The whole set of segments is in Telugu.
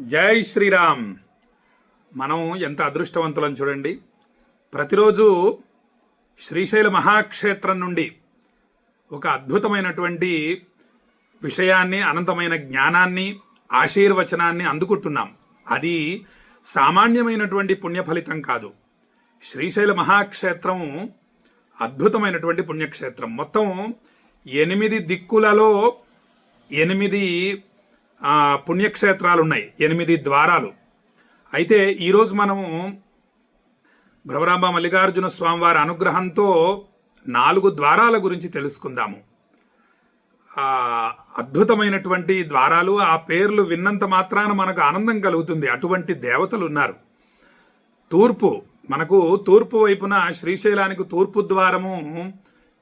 జై శ్రీరామ్. మనం ఎంత అదృష్టవంతులం చూడండి. ప్రతిరోజు శ్రీశైల మహాక్షేత్రం నుండి ఒక అద్భుతమైనటువంటి విషయాన్ని అనంతమైన జ్ఞానాన్ని ఆశీర్వచనాన్ని అందుకుంటున్నాం. అది సామాన్యమైనటువంటి పుణ్య ఫలితం కాదు. శ్రీశైల మహాక్షేత్రం అద్భుతమైనటువంటి పుణ్యక్షేత్రం. మొత్తం ఎనిమిది దిక్కులలో ఎనిమిది పుణ్యక్షేత్రాలు ఉన్నాయి ఎనిమిది ద్వారాలు. అయితే ఈరోజు మనము భ్రవరాంబ మల్లికార్జున స్వామివారి అనుగ్రహంతో నాలుగు ద్వారాల గురించి తెలుసుకుందాము. అద్భుతమైనటువంటి ద్వారాలు ఆ పేర్లు విన్నంత మాత్రాన మనకు ఆనందం కలుగుతుంది. అటువంటి దేవతలు ఉన్నారు తూర్పు మనకు తూర్పు వైపున శ్రీశైలానికి తూర్పు ద్వారము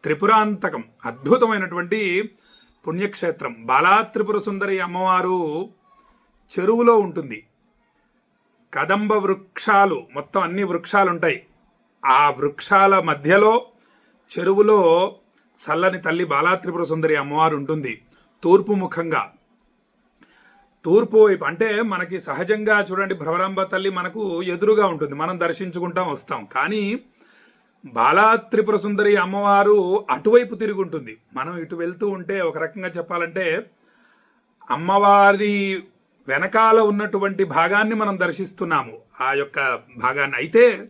త్రిపురాంతకం. అద్భుతమైనటువంటి పుణ్యక్షేత్రం. బాలాత్రిపుర సుందరి అమ్మవారు చెరువులో ఉంటుంది. కదంబ వృక్షాలు మొత్తం అన్ని వృక్షాలు ఉంటాయి ఆ వృక్షాల మధ్యలో చెరువులో చల్లని తల్లి బాలాత్రిపుర సుందరి అమ్మవారు ఉంటుంది. తూర్పు ముఖంగా. తూర్పు వైపు అంటే మనకి సహజంగా చూడండి భ్రవరాంబ తల్లి మనకు ఎదురుగా ఉంటుంది. మనం దర్శించుకుంటాం వస్తాం. కానీ బాలా త్రిపుర సుందరి అమ్మవారు అటువైపు తిరిగి ఉంటుంది మనం ఇటు వెళ్తూ ఉంటే ఒక రకంగా చెప్పాలంటే అమ్మవారి వెనకాల ఉన్నటువంటి భాగాన్ని మనం దర్శిస్తున్నాము. ఆ యొక్క భాగాన్ని. అయితే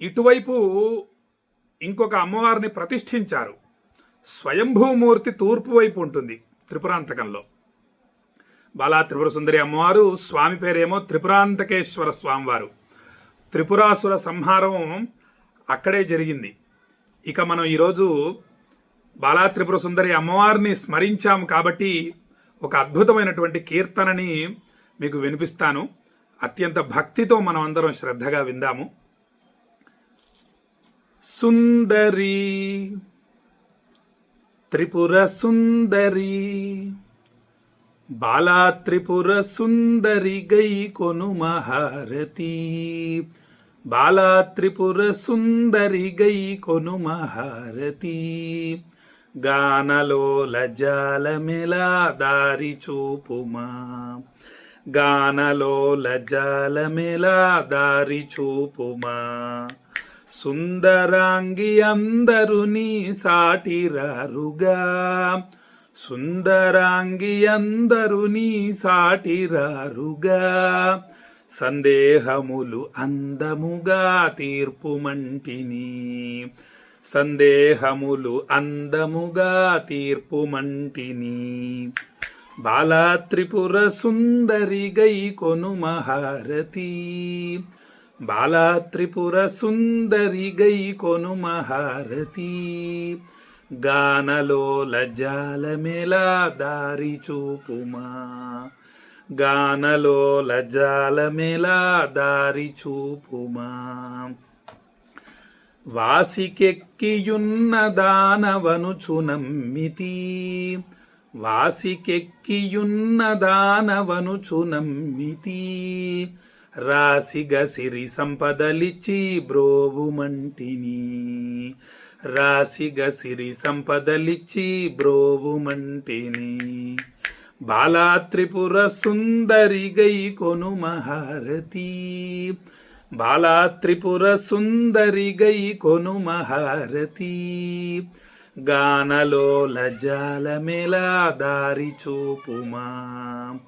ఇటువైపు ఇంకొక అమ్మవారిని ప్రతిష్ఠించారు. స్వయంభూమూర్తి తూర్పు వైపు ఉంటుంది త్రిపురాంతకంలో. బాలా త్రిపుర సుందరి అమ్మవారు స్వామి పేరేమో త్రిపురాంతకేశ్వర స్వామివారు. త్రిపురాసుర సంహారం అక్కడే జరిగింది. ఇక మనం ఈరోజు బాలాత్రిపుర సుందరి అమ్మవారిని స్మరించాం కాబట్టి ఒక అద్భుతమైనటువంటి కీర్తనని మీకు వినిపిస్తాను. అత్యంత భక్తితో మనం అందరం శ్రద్ధగా విందాము. సుందరి త్రిపుర సుందరి బాలా త్రిపుర సుందరి గై కొను మహారతి బాలా త్రిపుర సుందరి గై కొను మహారతి. గానలోల జాలమెలా దారి చూపుమా. గానలోల జాలమెలా దారి చూపుమా. సుందరాంగి అందరు నీ సాటిరారుగా. సుందరాంగి అందరు నీ సాటిరారుగా. సందేహములు అందముగా తీర్పుమంటిని. సందేహములు అందముగా తీర్పుమంటిని. బాలా త్రిపుర సుందరి గై కొను మహారతి బాలాత్రిపుర సుందరి గై కొను మహారతి గానలోల జాలమెలా దారి చూపుమా. గానలో లజ్జాలమెలా దారి చూపుమా? వాసికెక్కియున్న దానవనుచు నమ్మితి. వాసికెక్కియున్న దానవనుచు నమ్మితి. రాసిగ సిరి సంపదలిచ్చి బ్రోవుమంటిని రాసిగ సిరి సంపదలిచ్చి బ్రోవుమంటిని బాలా త్రిపుర సుందరి గై కొను మహారతి. బాలా త్రిపుర సుందరి గై కొను మహారతి. గానలోల జాలమెలా దారి చూపుమా.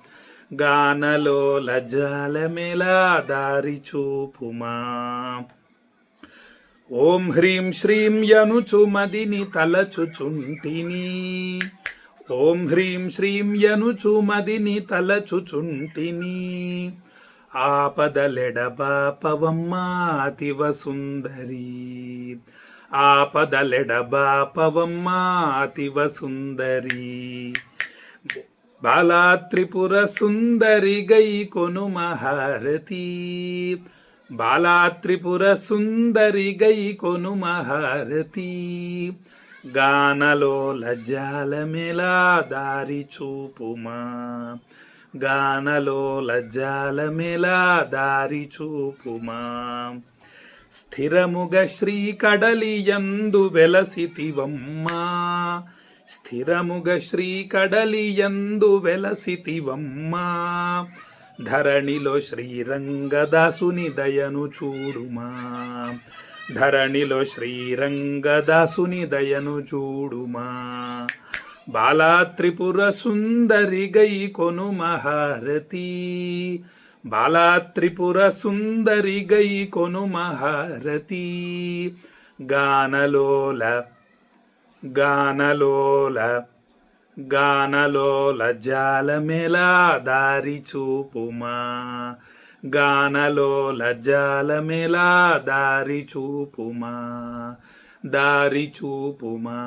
గానలోల జాలమెలా దారి చూపుమా. ఓం హ్రీం శ్రీం యనుచు మదిని తలచుచుంటిని. ఓం హ్రీం శ్రీం యనుచుమదిని తలచుచుంటిని. ఆపదలెడబాపవమ్మ అతివ సుందరి ఆపదలెడబాపవమ్మ అతివ సుందరి బాలా త్రిపుర సుందరి గై కొను మహారతి బాలా త్రిపుర సుందరి గై కొను మహారతి గానలోల జాలమెలా దారి చూపుమా? గానలోల జాలమెలా దారి చూపుమా? స్థిరముగ శ్రీకడలియందు వెలసితివమ్మా? స్థిరముగ శ్రీకడలియందు వెలసితివమ్మా? ధరణిలో శ్రీరంగదాసుని దయను చూడుమా? ధరణిలో శ్రీరంగదాసుని దయను చూడుమా. బాలా త్రిపుర సుందరి గై కొను మహారతి బాలా త్రిపుర సుందరి గై కొను మహారతి గానలోల గానలోల గానలోల జాలమెలా దారి చూపుమా. గానలో జాలమెలా దారి చూపుమా దారి చూపుమా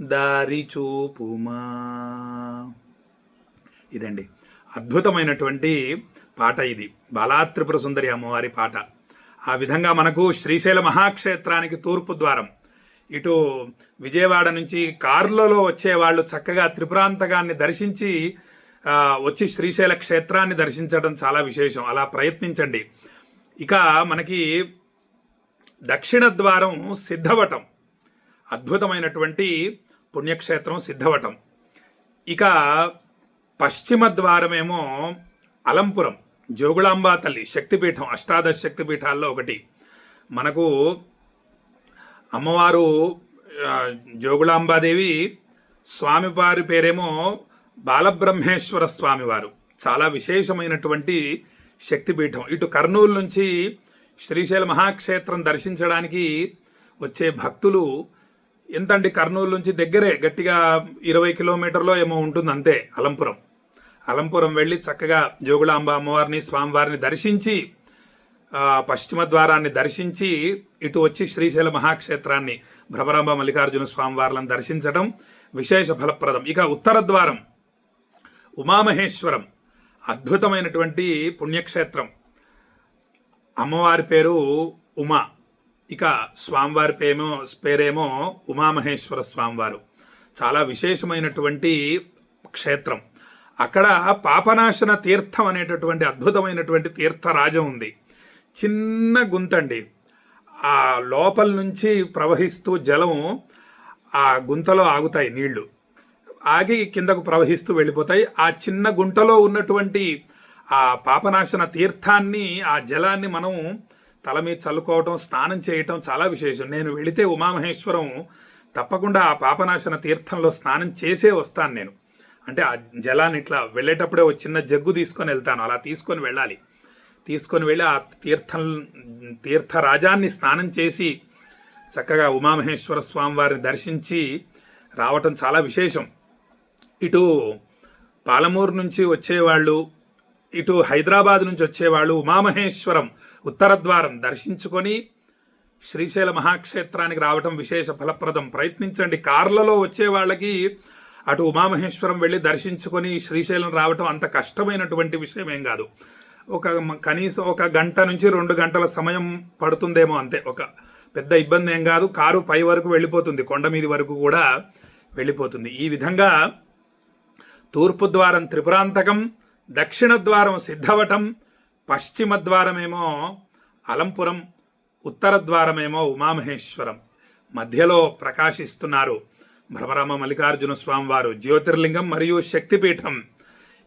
దారి చూపుమా ఇదండి. అద్భుతమైనటువంటి పాట ఇది. బాలాత్రిపుర సుందరి అమ్మవారి పాట. ఆ విధంగా మనకు శ్రీశైల మహాక్షేత్రానికి తూర్పు ద్వారం. ఇటు విజయవాడ నుంచి కార్లలో వచ్చే వాళ్ళు చక్కగా త్రిపురాంతకాన్ని దర్శించి వచ్చి శ్రీశైల క్షేత్రాన్ని దర్శించడం చాలా విశేషం. అలా ప్రయత్నించండి. ఇక మనకి దక్షిణ ద్వారం సిద్ధవటం. అద్భుతమైనటువంటి పుణ్యక్షేత్రం సిద్ధవటం. ఇక పశ్చిమ ద్వారమేమో అలంపురం జోగుళాంబా తల్లి శక్తిపీఠం అష్టాదశ శక్తిపీఠాల్లో ఒకటి. మనకు అమ్మవారు జోగుళాంబాదేవి స్వామివారి పేరేమో బాలబ్రహ్మేశ్వర స్వామివారు చాలా విశేషమైనటువంటి శక్తిపీఠం. ఇటు కర్నూలు నుంచి శ్రీశైల మహాక్షేత్రం దర్శించడానికి వచ్చే భక్తులు ఎంతండి? కర్నూలు నుంచి దగ్గరే గట్టిగా ఇరవై కిలోమీటర్లో ఏమో ఉంటుంది అంతే అలంపురం. అలంపురం వెళ్ళి చక్కగా జోగులాంబ అమ్మవారిని స్వామివారిని దర్శించి పశ్చిమ ద్వారాన్ని దర్శించి ఇటు వచ్చి శ్రీశైల మహాక్షేత్రాన్ని భ్రమరాంబ మల్లికార్జున స్వామివార్లను దర్శించడం విశేష ఫలప్రదం. ఇక ఉత్తర ద్వారం. ఉమామహేశ్వరం. అద్భుతమైనటువంటి పుణ్యక్షేత్రం. అమ్మవారి పేరు ఉమా. ఇక స్వామివారి పేమో పేరేమో ఉమామహేశ్వర స్వామివారు. చాలా విశేషమైనటువంటి క్షేత్రం. అక్కడ పాపనాశన తీర్థం అనేటటువంటి అద్భుతమైనటువంటి తీర్థరాజం ఉంది. చిన్న గుంతండి. ఆ లోపల నుంచి ప్రవహిస్తూ జలం ఆ గుంతలో ఆగుతాయి నీళ్ళు. ఆగి కిందకు ప్రవహిస్తూ వెళ్ళిపోతాయి. ఆ చిన్న గుంటలో ఉన్నటువంటి ఆ పాపనాశన తీర్థాన్ని ఆ జలాన్ని మనం తల మీద చల్లుకోవటం స్నానం చేయటం చాలా విశేషం. నేను వెళితే ఉమామహేశ్వరం తప్పకుండా ఆ పాపనాశన తీర్థంలో స్నానం చేసే వస్తాను నేను. అంటే ఆ జలాన్ని ఇట్లా వెళ్ళేటప్పుడే ఒక చిన్న జగ్గు తీసుకొని వెళ్తాను. అలా తీసుకొని వెళ్ళాలి. తీసుకొని వెళ్ళి ఆ తీర్థం తీర్థరాజాన్ని స్నానం చేసి చక్కగా ఉమామహేశ్వర స్వామి వారిని దర్శించి రావటం చాలా విశేషం. ఇటు పాలమూరు నుంచి వచ్చేవాళ్ళు ఇటు హైదరాబాద్ నుంచి వచ్చేవాళ్ళు ఉమామహేశ్వరం ఉత్తర ద్వారం దర్శించుకొని శ్రీశైల మహాక్షేత్రానికి రావటం విశేష ఫలప్రదం. ప్రయత్నించండి. కార్లలో వచ్చే వాళ్ళకి అటు ఉమామహేశ్వరం వెళ్ళి దర్శించుకొని శ్రీశైలం రావటం అంత కష్టమైనటువంటి విషయం ఏం కాదు. ఒక కనీసం ఒక గంట నుంచి రెండు గంటల సమయం పడుతుందేమో అంతే. ఒక పెద్ద ఇబ్బంది ఏం కాదు. కారు పై వరకు వెళ్ళిపోతుంది. కొండ మీది వరకు కూడా వెళ్ళిపోతుంది. ఈ విధంగా తూర్పు ద్వారం త్రిపురాంతకం దక్షిణ ద్వారం సిద్ధవటం పశ్చిమ ద్వారమేమో అలంపురం ఉత్తర ద్వారమేమో ఉమామహేశ్వరం. మధ్యలో ప్రకాశిస్తున్నారు భ్రమరామ మల్లికార్జున స్వామివారు జ్యోతిర్లింగం మరియు శక్తిపీఠం.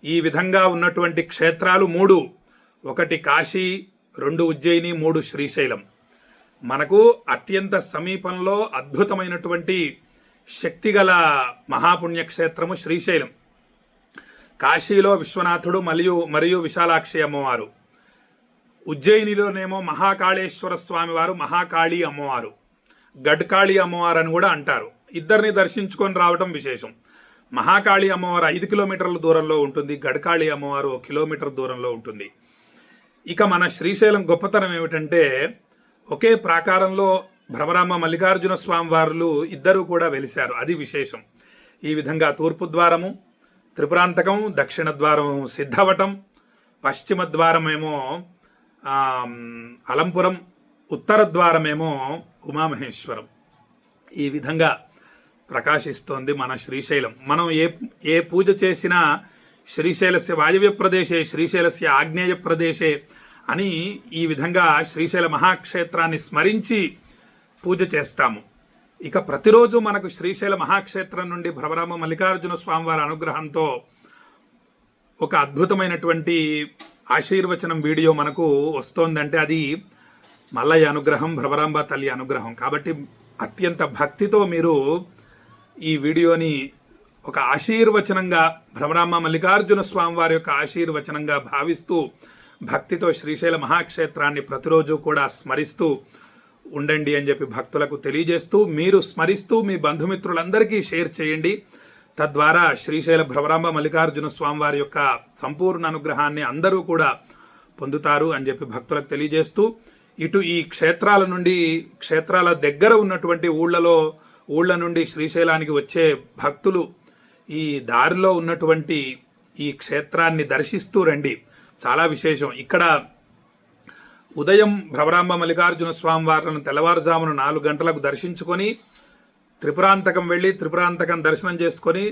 ఈ విధంగా ఉన్నటువంటి క్షేత్రాలు మూడు. ఒకటి కాశీ రెండు ఉజ్జయిని మూడు శ్రీశైలం. మనకు అత్యంత సమీపంలో అద్భుతమైనటువంటి శక్తిగల మహాపుణ్యక్షేత్రము శ్రీశైలం. కాశీలో విశ్వనాథుడు మరియు మరియు విశాలాక్షి అమ్మవారు. ఉజ్జయినిలోనేమో మహాకాళేశ్వర స్వామివారు మహాకాళి అమ్మవారు. గడ్కాళి అమ్మవారు అని కూడా అంటారు. ఇద్దరిని దర్శించుకొని రావటం విశేషం. మహాకాళి అమ్మవారు ఐదు కిలోమీటర్ల దూరంలో ఉంటుంది గడ్కాళి అమ్మవారు ఒక కిలోమీటర్ దూరంలో ఉంటుంది. ఇక మన శ్రీశైలం గొప్పతనం ఏమిటంటే ఒకే ప్రాకారంలో భ్రమరామ మల్లికార్జున స్వామి వారులు ఇద్దరు కూడా వెలిశారు. అది విశేషం. ఈ విధంగా తూర్పు ద్వారము త్రిపురాంతకం దక్షిణ ద్వారం సిద్ధవటం పశ్చిమ ద్వారమేమో అలంపురం ఉత్తర ద్వారమేమో ఉమామహేశ్వరం. ఈ విధంగా ప్రకాశిస్తోంది మన శ్రీశైలం. మనం ఏ ఏ పూజ చేసినా శ్రీశైలస్య వాయవ్య ప్రదేశే శ్రీశైలస్య ఆగ్నేయ ప్రదేశే అని ఈ విధంగా శ్రీశైల మహాక్షేత్రాన్ని స్మరించి పూజ చేస్తాము. ఇక ప్రతిరోజు మనకు శ్రీశైల మహాక్షేత్రం నుండి భ్రమరామ మల్లికార్జున స్వామివారి అనుగ్రహంతో ఒక అద్భుతమైనటువంటి ఆశీర్వచనం వీడియో మనకు వస్తోందంటే అది మల్లయ్య అనుగ్రహం భ్రమరాంబ తల్లి అనుగ్రహం. కాబట్టి అత్యంత భక్తితో మీరు ఈ వీడియోని ఒక ఆశీర్వచనంగా భ్రమరామ మల్లికార్జున స్వామివారి యొక్క ఆశీర్వచనంగా భావిస్తూ భక్తితో శ్రీశైల మహాక్షేత్రాన్ని ప్రతిరోజు కూడా స్మరిస్తూ ఉండండి అని చెప్పి భక్తులకు తెలియజేస్తూ మీరు స్మరిస్తూ మీ బంధుమిత్రులందరికీ షేర్ చేయండి. తద్వారా శ్రీశైల భ్రవరాంబ మల్లికార్జున స్వామి వారి యొక్క సంపూర్ణ అనుగ్రహాన్ని అందరూ కూడా పొందుతారు అని చెప్పి భక్తులకు తెలియజేస్తూ ఇటు ఈ క్షేత్రాల నుండి క్షేత్రాల దగ్గర ఉన్నటువంటి ఊళ్ళలో ఊళ్ళ నుండి శ్రీశైలానికి వచ్చే భక్తులు ఈ దారిలో ఉన్నటువంటి ఈ క్షేత్రాన్ని దర్శిస్తూ రండి. చాలా విశేషం. ఇక్కడ ఉదయం భ్రవరాంబ మల్లికార్జున స్వామి వారిని తెల్లవారుజామున నాలుగు గంటలకు దర్శించుకొని త్రిపురాంతకం వెళ్ళి త్రిపురాంతకం దర్శనం చేసుకొని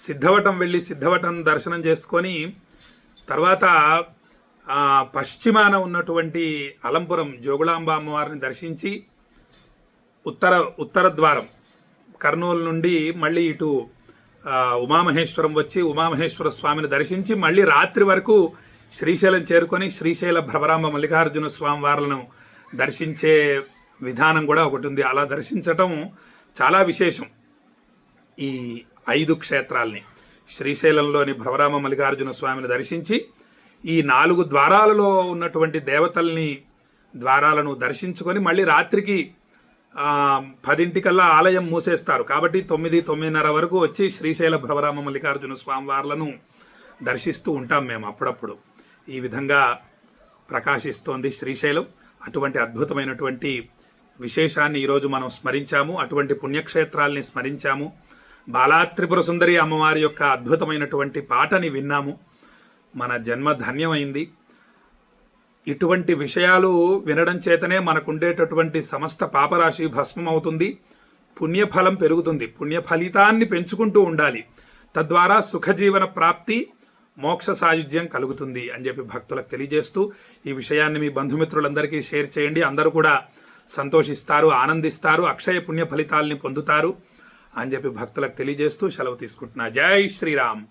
సిద్ధవటం వెళ్ళి సిద్ధవటం దర్శనం చేసుకొని తర్వాత పశ్చిమాన ఉన్నటువంటి అలంపురం జోగులాంబ అమ్మవారిని దర్శించి ఉత్తర ఉత్తర ద్వారం కర్నూలు నుండి మళ్ళీ ఇటు ఉమామహేశ్వరం వచ్చి ఉమామహేశ్వర స్వామిని దర్శించి మళ్ళీ రాత్రి వరకు శ్రీశైలం చేరుకొని శ్రీశైల భ్రమరాంబ మల్లికార్జున స్వామి వార్లను దర్శించే విధానం కూడా ఒకటి ఉంది. అలా దర్శించటం చాలా విశేషం ఈ ఐదు క్షేత్రాల్ని. శ్రీశైలంలోని భ్రమరామ మల్లికార్జున స్వామిని దర్శించి ఈ నాలుగు ద్వారాలలో ఉన్నటువంటి దేవతల్ని ద్వారాలను దర్శించుకొని మళ్ళీ రాత్రికి పదింటికల్లా ఆలయం మూసేస్తారు. కాబట్టి తొమ్మిది తొమ్మిదిన్నర వరకు వచ్చి శ్రీశైల భ్రమరామ మల్లికార్జున స్వామి వార్లను దర్శిస్తూ ఉంటాం మేము అప్పుడప్పుడు. ఈ విధంగా ప్రకాశిస్తోంది శ్రీశైలం. అటువంటి అద్భుతమైనటువంటి విశేషాన్ని ఈరోజు మనం స్మరించాము. అటువంటి పుణ్యక్షేత్రాల్ని స్మరించాము. బాలాత్రిపుర సుందరి అమ్మవారి యొక్క అద్భుతమైనటువంటి పాటని విన్నాము. మన జన్మ ధన్యమైంది. ఇటువంటి విషయాలు వినడం చేతనే మనకుండేటటువంటి సమస్త పాపరాశి భస్మం అవుతుంది పుణ్యఫలం పెరుగుతుంది. పుణ్య ఫలితాన్ని పెంచుకుంటూ ఉండాలి. తద్వారా సుఖజీవన ప్రాప్తి మోక్ష సాయుధ్యం కలుగుతుంది అని చెప్పి భక్తులకు తెలియజేస్తూ ఈ విషయాన్ని మీ బంధుమిత్రులందరికీ షేర్ చేయండి. అందరూ కూడా సంతోషిస్తారు ఆనందిస్తారు అక్షయ పుణ్య ఫలితాల్ని పొందుతారు అని చెప్పి భక్తులకు తెలియజేస్తూ సెలవు తీసుకుంటున్నా. జై శ్రీరామ్.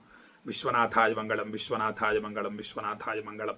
విశ్వనాథాయ మంగళం విశ్వనాథాయ మంగళం విశ్వనాథాయ మంగళం.